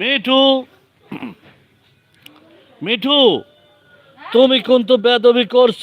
মিঠু মিঠু তুমি কিন্তু বেদবি করছ।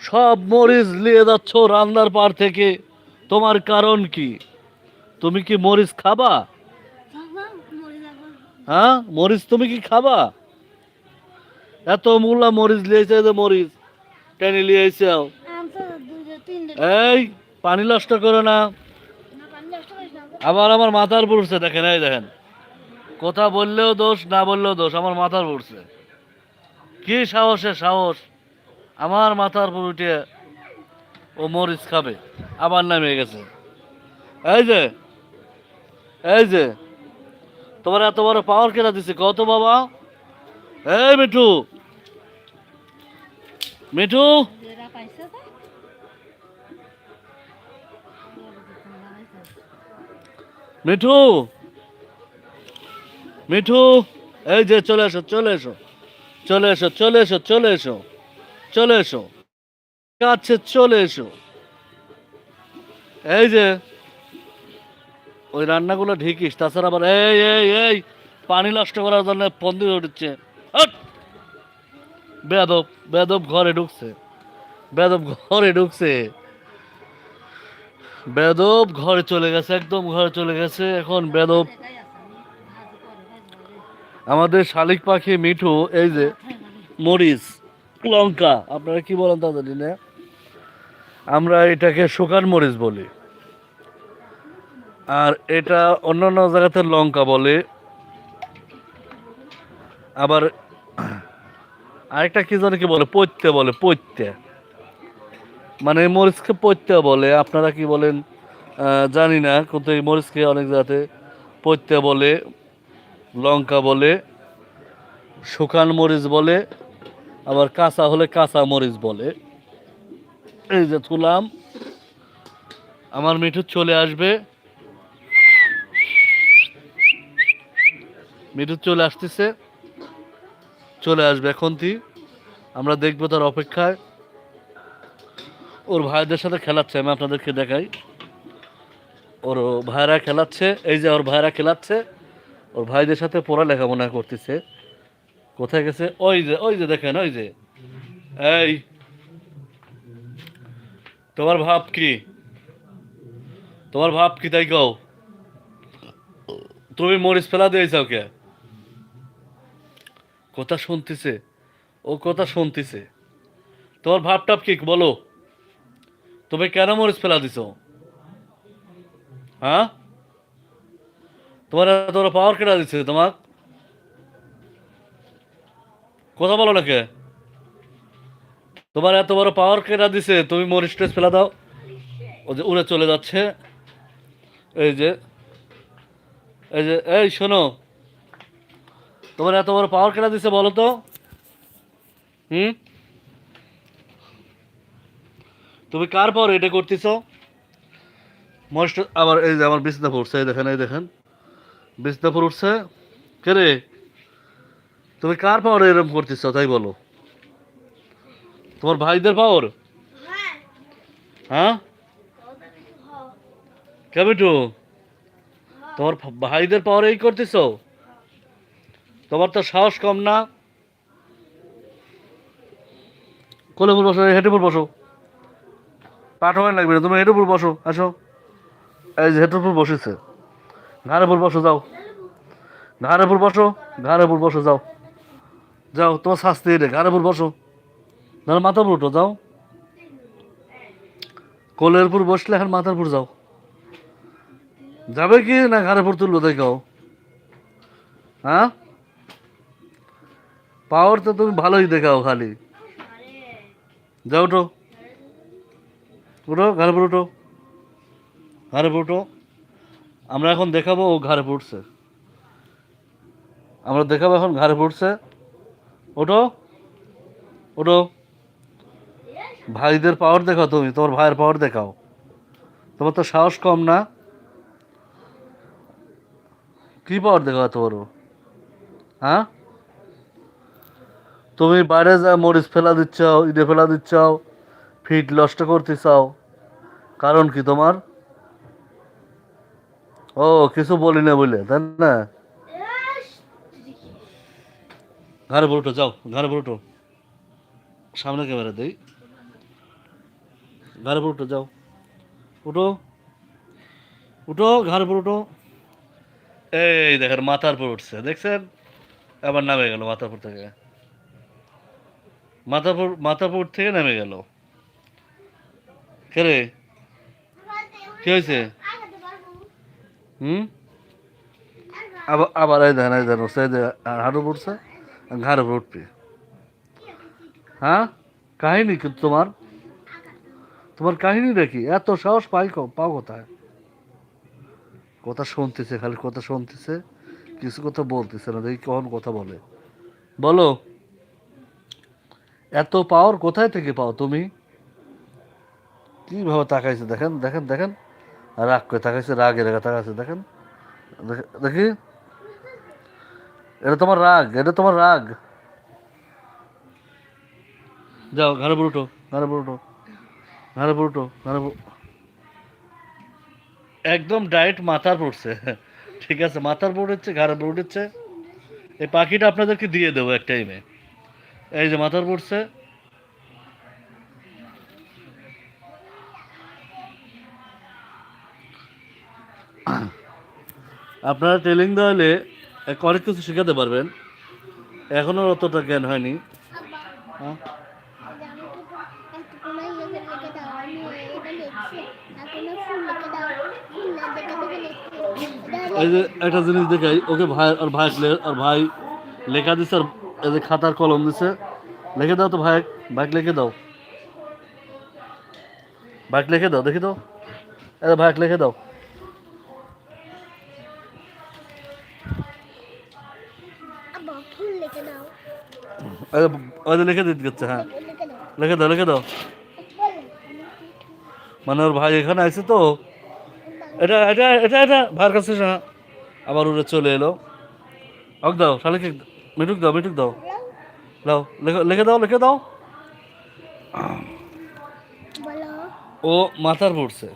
সব মরিচ নিয়ে যাচ্ছ রান্নার পার থেকে তোমার কারণ কি? তুমি কি মরিচ খাবা? হ্যাঁ মরিচ তুমি কি খাবা? এত মূল্য মরিচ লিয়েছে যে মরিচ টেনে লিয়েছে এই পানি নষ্ট করো না। আবার আমার মাথার পড়ছে, দেখেন, এই দেখেন। কথা বললেও দোষ, না বললেও দোষ, আমার মাথার পড়ছে। কি সাহসে সাহস, আমার মাথার উপর উঠে ও মরিচ খাবে, আবার নামে গেছে। এই যে এই যে, তোমার এত বড় পাওয়ার কেনা দিছে কত বাবা। এই মিঠু মিঠু মিঠু। মিঠু, এই যে চলে এসো চলে এসো। চলে এসো চলে এসো চলে এসো। চলে এসো। কাছে চলে এসো। এই যে, ওই রান্নাগুলো ঢিকিস, তাছাড়া আবার এই এই এই, পানি নষ্ট করার জন্য ফন্দি উঠছে। বেদব বেদব ঘরে ঢুকছে। বেদব ঘরে ঢুকছে। বেদব ঘরে চলে গেছে, একদম ঘরে চলে গেছে। এখন বেদব। আমাদের শালিক পাখি মিঠু, এই যে মরিচ, লঙ্কা, আপনারা কি বলেন তা জানি না। আমরা এটাকে শুকান মরিচ বলি। আর এটা অন্যান্য জায়গাতে লঙ্কা বলে। আবার আরেকটা কি জানে কি বলে পৈত্যে বলে পৈত্যে মানে মরিচকে পৈত্যে বলে, আপনারা কি বলেন? জানি না, কিন্তু এই মরিচকে অনেক জায়গাতে পৈত্যে বলে, লঙ্কা বলে, শুকান মরিচ বলে, আবার কাঁচা হলে কাঁচা মরিচ বলে। এই যে তুলাম, আমার মিঠু চলে আসবে। মিঠু চলে আসতেছে, চলে আসবে এখন আমরা দেখব তার অপেক্ষায়। ওর ভাইদের সাথে খেলাচ্ছে, আমি আপনাদেরকে দেখাই। ওর ভাইরা খেলাচ্ছে, এই যে ওর ভাইরা খেলাচ্ছে, ওর ভাইদের সাথে পড়ালেখা মনে করতেছে। কোথায় গেছে? ওই যে ওই যে দেখেন, ওই যে। এই, তোমার ভাব কি? তোমার ভাব কি তাই কও? তুমি মরিচ ফেলা দিয়েছ ওকে কথা শুনতেছে, ও কথা শুনতেছে। তোমার ভাব টাপ কি? বলো। তুমি কেন মরিচ ফেলা দিছ? হ্যাঁ? তোমার এত বড় পাওয়ার কেটা দিচ্ছে তোমাক কথা বলো না কে? তোমার এত বড় পাওয়ার কেটা দিছে? তুমি মরিচ টরিচ ফেলা দাও। ও যে উড়ে চলে যাচ্ছে। এই যে এই যে, এই শোনো। তোমার এত বড় পাওয়ার কেটা দিছে বলো তো? হুম? তুমি কার পাওয়ার এটা করতেছ? আবার এই যে আমার বিছনা পড়ছে এই দেখেন এই দেখেন। বিছনাপুর উঠছে কে রে? তুমি কার পাওয়ার এরকম করতেছ তাই বলো। তোমার ভাইদের পাওয়ার হ্যাঁ। কেমিটু তোমার ভাইদের পাওয়ার এই করতেছ? তোমার তো সাহস কম না। কোলে বসো হেঁটে বসো। পাঠাবেন লাগবে না তুমি হেঁটে ফুল বসো, আসো। এই যে হেঁটে ফুল বসেছে। ঘাড়ে ফুল বসো, যাও। ঘাড়ে ফুল বসো, ঘাড়ে ফুল বসো, যাও। যাও, তোমার শাস্তি এটা। ঘাড়ে ফুল বসো। ধরো মাথার উপর উঠো, যাও। কোলের উপর বসলে এখন মাথার উপর যাও। যাবে কি না ঘাড়ে উপর তুলবো দেখাও হ্যাঁ? পাওয়ার তো তুমি ভালোই দেখাও খালি। যাও, উঠো। উঠো ঘাড়ে উঠো ঘাড়ে উপর আমরা এখন দেখাবো ও ঘাড়ে পড়ছে আমরা দেখাবো এখন ঘাড়ে পড়ছে ওটো ওটো ভাইদের পাওয়ার দেখাও তুমি, তোমার ভাইয়ের পাওয়ার দেখাও। তোমার তো সাহস কম না। কি পাওয়ার দেখাও বড় হ্যাঁ? তুমি বাইরে যা মরিচ ফেলা দিচ্ছ ইটে ফেলা দিচ্ছ ফিট নষ্ট করতে চাও। কারণ কি তোমার? ও, কিছু বলি না বলে, তাই না? ঘরে বলটো যাও, ঘরে বলটো সামনে ক্যামেরা দেই। ঘরে বলটো যাও। উঠো। উঠো, ঘরে উঠো এই দেখেন, মাথার পর উঠছে, দেখছেন? আবার নামে গেল মাথার পর থেকে। মাথার পর পর থেকে নামে গেল। কে রে কি হয়েছে হুম? আবার আবার এই দেখেন এই দেখেন সে হাঁটু পড়ছে, ঘাড় উপর উঠবে। হ্যাঁ? কাহিনী কিন্তু তোমার? তোমার কাহিনী দেখি, এত সাহস পাই পাও কোথায়? কথা শুনতেছে, খালি কথা শুনতেছে, কিছু কথা বলতেছে না, দেখি কখন কথা বলে। বলো, এত পাওয়ার কোথায় থেকে পাও তুমি? কীভাবে তাকাইছে দেখেন দেখেন দেখেন। রাগ করে তাকাইছে রাগের রেখা তাকাইছে দেখেন। দেখি এটা তোমার রাগ এটা তোমার রাগ। যাও ঘরে বুড়োটো ঘরে বুড়োটো ঘরে বুড়োটো ঘরে একদম ডাইরেক্ট মাথার পড়ছে ঠিক আছে মাথার পর উঠছে ঘাড়ে উঠছে। এই পাখিটা আপনাদেরকে দিয়ে দেবো এক টাইমে এই যে মাথার পড়ছে আপনারা ট্রেনিং দেওয়ালে অনেক কিছু শেখাতে পারবেন। এখনও অতটা জ্ঞান হয়নি। হ্যাঁ? এই যে একটা জিনিস দেখাই ওকে ভাই আর ভাই আর ভাই লেখা দিছে আর এই যে খাতার কলম দিছে। লিখে দাও তো ভাই বাইক লিখে দাও। বাইক লিখে দাও দেখি দাও এই ভাইক লিখে দাও। ওই লিখে দিতে গেছে হ্যাঁ। লিখে দাও লিখে দাও। মানে ওর ভাই এখানে আছে তো। এটা এটা এটা এটা ভাইয়ের কাছে এসো, হ্যাঁ। আবার উড়ে চলে এলো। অক দাও শালিকে মিটুক দাও মিটুক দাও দাও। লিখে লিখে দাও লিখে দাও। ও মাথার পড়ছে।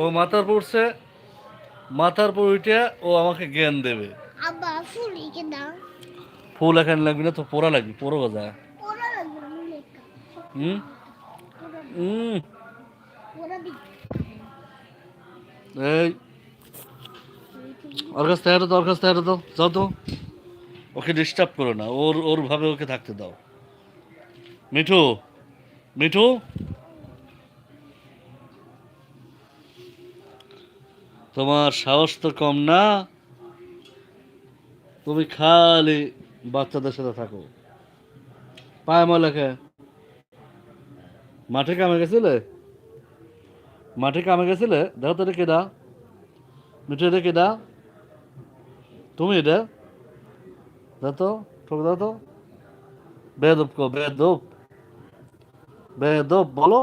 ও মাথার পড়ছে মাথার পর উঠে ও আমাকে জ্ঞান দেবে। আবার ফুল দাও। ফুল এখানে লাগবে না তো পোড়া লাগবে পোড়ো গজা। হুম? হুম। এই। ওর কাছ থেকে হাঁটো তো ওর কাছ থেকে হাঁটো তো। যাও তো। ওকে ডিস্টার্ব করো না ওর ওর ভাবে ওকে থাকতে দাও। মিঠু মিঠু। তোমার সাহস তো কম না। তুমি খালি বাচ্চাদের সাথে থাকো। পায় ময়লাকে মাঠে কামে গেছিলে? মাঠে কামে গেছিলে? দেখো তো এটা কেডা? মিঠু এটা দা তুমি এটা? দাও ঠোক দাও তো। কো, বেদব। বেদব, বলো।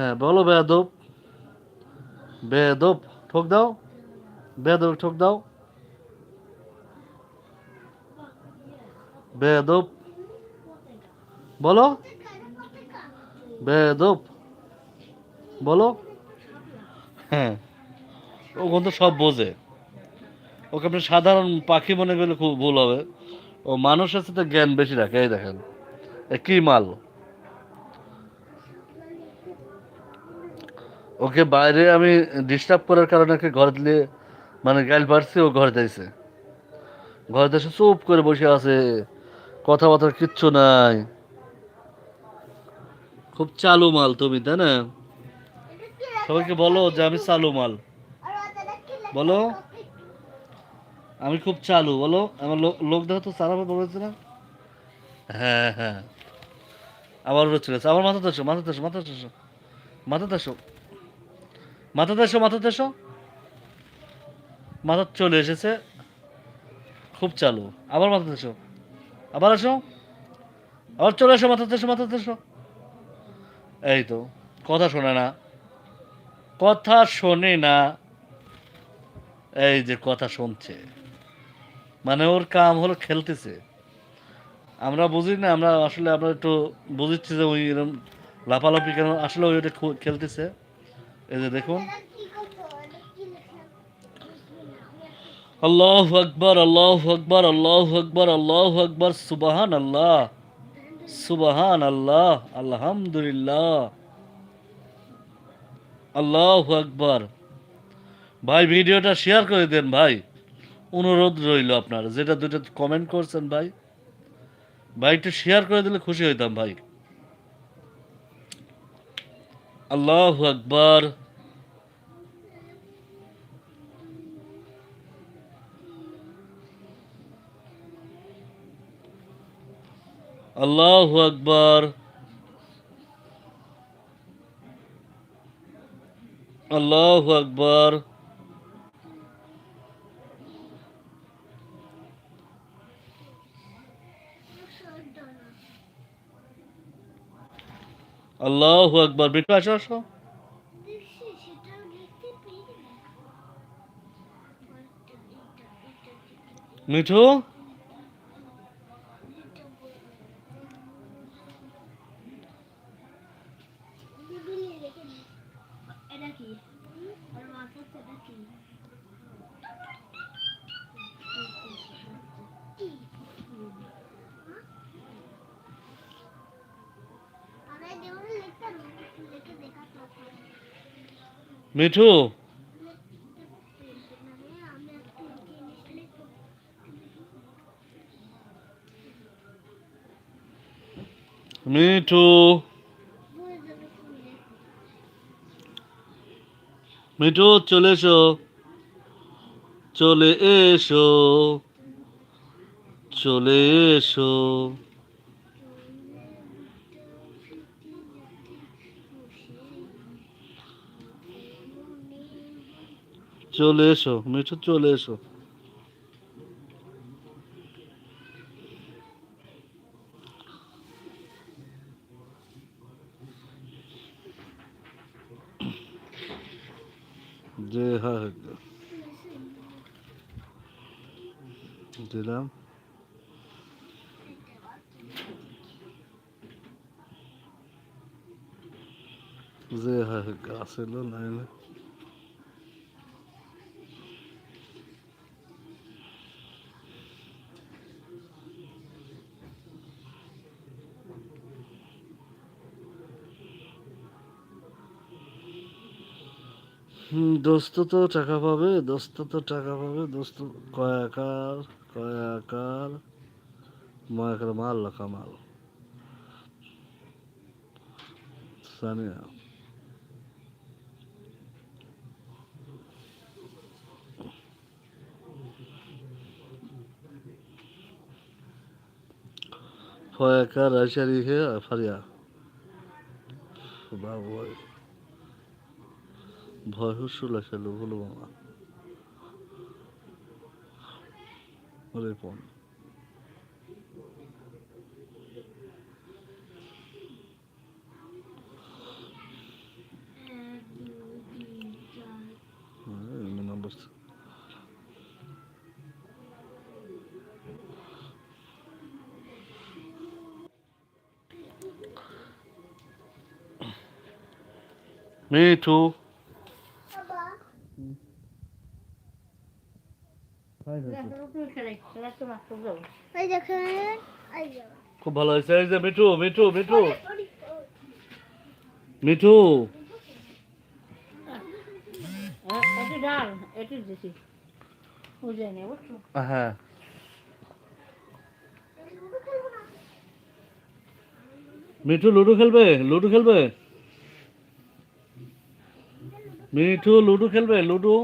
হ্যাঁ বলো বেদব বেদব ঠোক দাও। বেদব ঠোক দাও। বেদব বলো। বেদব বলো। হ্যাঁ ও কিন্তু সব বোঝে। ওকে আপনি সাধারণ পাখি মনে করলে খুব ভুল হবে। ও মানুষের সাথে জ্ঞান বেশি রাখে, এই দেখেন। কি মাল? ওকে বাইরে আমি ডিস্টার্ব করার কারণে ওকে ঘরে দিলে মানে গাইল পারছি ও ঘরে যাইছে। ঘরে এসে চুপ করে বসে আছে, কথাবার্তা কিচ্ছু নাই। খুব চালু মাল তুমি, তাই না? সবাইকে বলো যে আমি চালু মাল। বলো। আমি খুব চালু, বলো। আমার লোক দেখো তো, সারা বলেছে না? হ্যাঁ হ্যাঁ। আবার চলে আবার মাথাতে এসো মাথাতে এসো মাথাতে এসো মাথাতে এসো মাথাতে এসো মাথাতে এসো মাথা চলে এসেছে। খুব চালু। আবার মাথাতে এসো আবার আসো। আবার চলে এসো মাথাতে এসো মাথাতে এসো এই তো, কথা শোনে না। কথা শোনে না। এই যে কথা শুনছে। মানে ওর কাম হলো খেলতেছে। আমরা বুঝি না, আমরা আসলে আমরা একটু বুঝিচ্ছি যে ওই এরকম লাফালাফি কেন, আসলে ওই খেলতেছে। এই যে দেখুন। আল্লাহ আকবর আল্লাহ আকবর আল্লাহ আকবর আল্লাহ আকবর সুবাহান আল্লাহ সুবাহান আল্লাহ আলহামদুলিল্লাহ। আল্লাহ আকবর। ভাই, ভিডিওটা শেয়ার করে দেন ভাই। অনুরোধ রইল আপনার, যেটা দুটো কমেন্ট করছেন ভাই। ভাই, একটু শেয়ার করে দিলে খুশি হইতাম ভাই। আল্লাহ আকবর। আল্লাহ আকবর। আল্লাহ আকবর। আল্লাহ আকবর। বিটু আসো আসো। মিঠু? মিঠু। মিঠু। মিঠু চলে এসো। চলে এসো। চলে এসো। চলে এসো মিঠু চলে এসো। যে হ্যাঁ দিলাম। যে হ্যাঁ গাছ এলো না দোস্ত তো টাকা পাবে, দোস্ত তো টাকা পাবে, দোস্ত কয়াকার কয়াকার ময়াকার মাল লাখা মাল সানিয়া। ফয়াকার আইসারি হে ফারিয়া। বাবু। ভয় হুসুল আসলে ভুলব না বলে পণ Me too. খুব ভালো। হয়েছে এই যে মিঠু মিঠু মিঠু। মিঠু। হ্যাঁ। মিঠু লুডো খেলবে লুডো খেলবে? মিঠু লুডো খেলবে লুডো?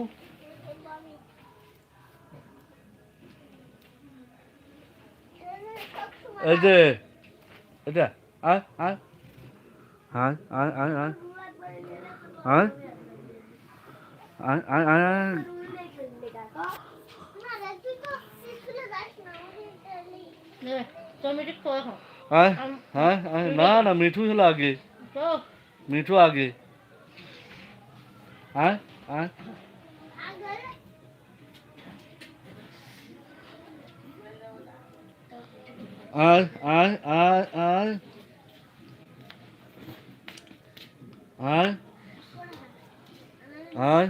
এই যে এটা আয় আয়। আয় আয় আয় আয়। আয়। আয় আয় আয় আয়। না না মিঠু হলো আগে। মিঠু আগে। আয় আয়। আয় আয় আয় আয়। আয় আয়।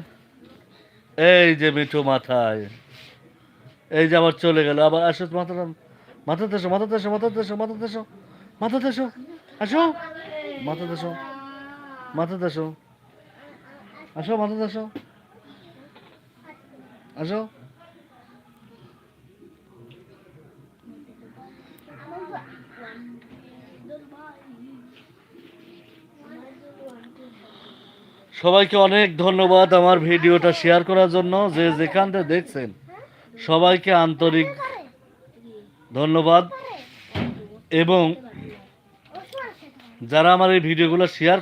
এই যে মিঠু মাথায়। এই যে আবার চলে গেল। আবার আসো, মাথাটা, মাথাতে এসো মাথাতে এসো মাথাতে এসো মাথাতে এসো মাথাতে এসো। আসো। মাথাতে এসো মাথাতে এসো। আসো, মাথাতে এসো। আসো। সবাইকে অনেক ধন্যবাদ আমার ভিডিওটা শেয়ার করার জন্য যে যেখানটা দেখছেন সবাইকে আন্তরিক ধন্যবাদ এবং। যারা আমার এই ভিডিওগুলো শেয়ার